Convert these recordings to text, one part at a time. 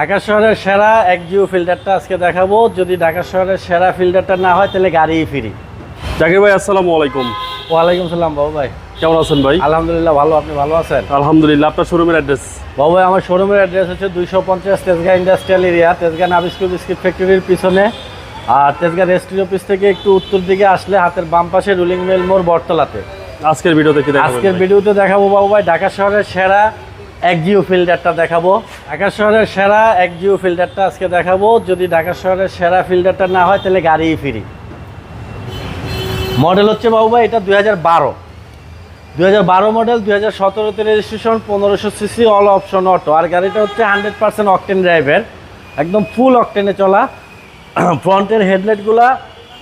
ঢাকা শহরের সেরা এক জিও ফিল্টারটা আজকে দেখাবো। যদি ঢাকা শহরের সেরা ফিল্টারটা না হয় তাহলে গাড়িই ফিরি। জাকির ভাই আসসালামু আলাইকুম। ওয়ালাইকুম সালাম বাবু ভাই। কেমন আছেন ভাই? আলহামদুলিল্লাহ ভালো। আপনি ভালো আছেন? আলহামদুলিল্লাহ আপনার শোরুমের অ্যাড্রেস? বাবু ভাই আমার শোরুমের অ্যাড্রেস হচ্ছে দুইশো পঞ্চাশ Tejgaon industrial area Tejgaon Nabisco biscuit ফ্যাক্টরির পিছনে। আর তেজগাঁ রেস্ট্রি অফিস থেকে একটু উত্তর দিকে আসলে হাতের বাম পাশে রুলিং মেল মোড় বটতলাতে। আজকের ভিডিওতে কি আজকের ভিডিওতে দেখাবো বাবু ভাই ঢাকা শহরের সেরা এক জিও ফিল্টারটা দেখাবো। ঢাকা শহরের সেরা এক জিও ফিল্টারটা আজকে দেখাবো। যদি ঢাকা শহরের সেরা ফিল্টারটা না হয়, তাহলে গাড়িই ফ্রি। মডেল হচ্ছে বাবু ভাই এটা দুই হাজার বারো। দুই হাজার বারো মডেল, দুই হাজার সতেরোতে রেজিস্ট্রেশন পনেরোশো সিসি অল অপশন অটো আর গাড়িটা হচ্ছে হান্ড্রেড পার্সেন্ট অকটেন ড্রাইভের একদম ফুল অকটেনে চলা। ফ্রন্টের হেডলাইটগুলা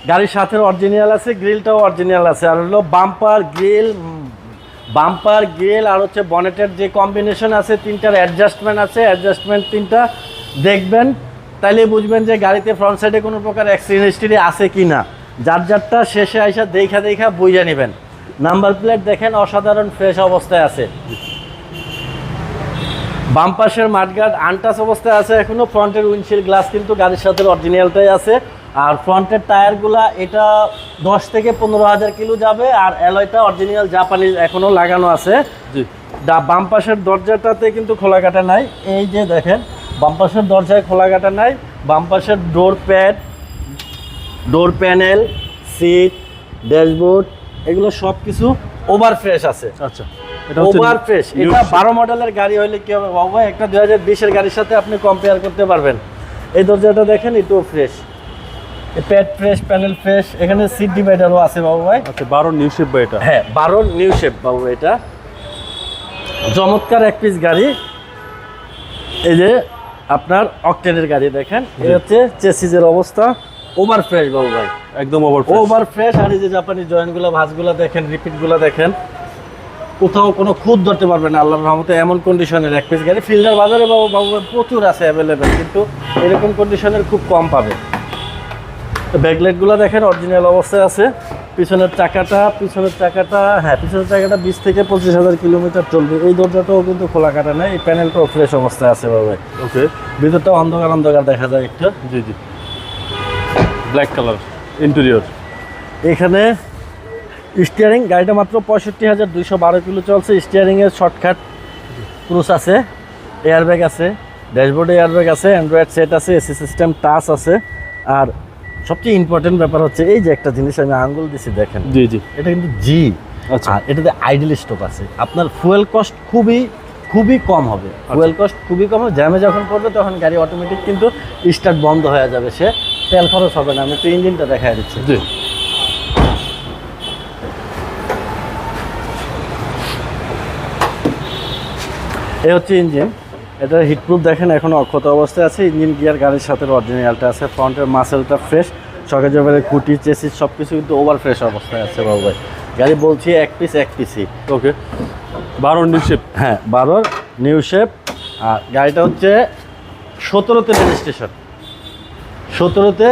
গাড়ির সাথে অরিজিনাল আছে গ্রিলটাও অরিজিনাল আছে। আর হলো বাম্পার গ্রিল বাম্পার, গ্রিল আর হচ্ছে বনেটের যে কম্বিনেশন আছে, তিনটার অ্যাডজাস্টমেন্ট আছে অ্যাডজাস্টমেন্ট তিনটা। দেখবেন, তাইলে বুঝবেন যে গাড়িতে ফ্রন্ট সাইডে কোনো প্রকার অ্যাক্সিডেন্ট হিস্ট্রি আছে কি না। যার যারটা শেষে আইসা দেখা দেখা বুঝে নেবেন। নাম্বার প্লেট দেখেন, অসাধারণ ফ্রেশ অবস্থায় আছে। বাম পাশের মাঠগার্ড অবস্থায় আছে এখনও ফ্রন্টের উইন্ডশিল্ড গ্লাস কিন্তু গাড়ির সাথে অরিজিনালটাই আছে। আর ফ্রন্টের টায়ারগুলা এটা দশ থেকে পনেরো হাজার কিলো যাবে আর অ্যালয়টা অরিজিনাল জাপানি এখনও লাগানো আছে। বাম পাশের দরজাটাতে কিন্তু খোলা কাটা নাই। এই যে দেখেন বাম পাশের দরজায় খোলা কাটা নাই বাম পাশের door pad door panel seat dashboard এগুলো সব কিছু ওভার ফ্রেশ আছে। আচ্ছা এটা ওভার ফ্রেশ এটা বারো মডেলের গাড়ি হলে কি হবে? বাবা একটা দুই হাজার বিশের গাড়ির সাথে আপনি কম্পেয়ার করতে পারবেন। এই দরজাটা দেখেন এটাও fresh pad fresh panel fresh এখানে সিট ডিভাইডারও আছে বাবু ভাই। আচ্ছা বারো নিউ শেপ ভাই এটা? হ্যাঁ বারোর নিউ শেপ বাবু এটা। চমৎকার এক পিস গাড়ি। এই যে আপনার অকটেনের গাড়ি দেখেন। এই হচ্ছে চেসিজের অবস্থা। ওভার ফ্রেশ বাবু ভাই। একদম ওভার ওভার ফ্রেশ আর এই যে জাপানি জয়েন্টগুলো ভাঁজগুলো দেখেন রিপিটগুলো দেখেন। কোথাও কোনো খুদ ধরতে পারবে না আল্লাহর রহমতে এমন কন্ডিশনের এক পিস গাড়ি। ফিল্ডার বাজারে বাবু বাবু প্রচুর আছে অ্যাভেলেবেল কিন্তু এরকম কন্ডিশনের খুব কম পাবে। ব্যাকলাইটগুলো দেখেন অরিজিনাল অবস্থায় আছে। পিছনের চাকাটা পিছনের চাকাটা হ্যাঁ পিছনের চাকাটা বিশ থেকে পঁচিশ হাজার কিলোমিটার চলবে। এই দরজাটাও কিন্তু খোলা কাটা নেই এই প্যানেলটাও ফ্রেশ অবস্থায় আছে বাবু ওকে ভিতরটা অন্ধকার অন্ধকার দেখা যায় একটু। জি জি। ব্ল্যাক কালার ইন্টেরিয়র এখানে স্টিয়ারিং গাড়িটা মাত্র পঁয়ষট্টি হাজার দুইশো বারো কিলো চলছে। স্টিয়ারিংয়ের শর্টকাট ক্রুজ আছে এয়ারব্যাগ আছে ড্যাশবোর্ডে এয়ারব্যাগ আছে অ্যান্ড্রয়েড সেট আছে এসি সিস্টেম টাচ আছে আর সবচেয়ে ইম্পর্টেন্ট ব্যাপার হচ্ছে এই যে একটা জিনিস আমি আঙ্গুল দিছি দেখেন। জি জি। এটা কিন্তু জি আচ্ছা। আর এটাতে আইডল স্টপ আছে। আপনার ফুয়েল কস্ট খুবই খুবই কম হবে। ফুয়েল কস্ট খুবই কম হবে। জ্যামে যখন পড়বে তখন গাড়ি অটোমেটিক কিন্তু স্টার্ট বন্ধ হয়ে যাবে। সে তেল খরচ হবে না। আমি একটু ইঞ্জিনটা দেখা দিচ্ছি। জি। এই হচ্ছে ইঞ্জিন। এটা হিটপ্রুফ দেখেন এখনও অক্ষত অবস্থায় আছে ইঞ্জিন গিয়ার গাড়ির সাথে অরিজিনালটা আছে ফ্রন্টের মাসেলটা ফ্রেশ সকেজ ওভারের কুটি চেসিস সব কিছু কিন্তু ওভার ফ্রেশ অবস্থায় আছে বাবু ভাই। গাড়ি বলছি এক পিস এক পিসই ওকে বারো নিউ শেপ হ্যাঁ বারোর নিউ শেপ আর গাড়িটা হচ্ছে সতেরোতে রেজিস্ট্রেশন সতেরোতে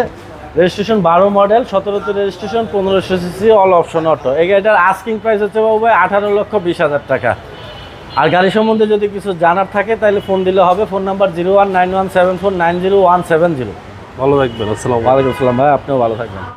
রেজিস্ট্রেশন বারো মডেল সতেরোতে রেজিস্ট্রেশন পনেরোশো সিসি অল অপশন অটো এই গাড়িটার আস্কিং প্রাইস হচ্ছে বাবু ভাই আঠারো লক্ষ বিশ হাজার টাকা। আর গাড়ি সম্বন্ধে যদি কিছু জানার থাকে তাহলে ফোন দিলে হবে। Phone number zero one nine one seven four nine zero one seven zero ভালো থাকবেন আসসালাম আলাইকুম। আসসালাম ভাই আপনিও ভালো থাকবেন।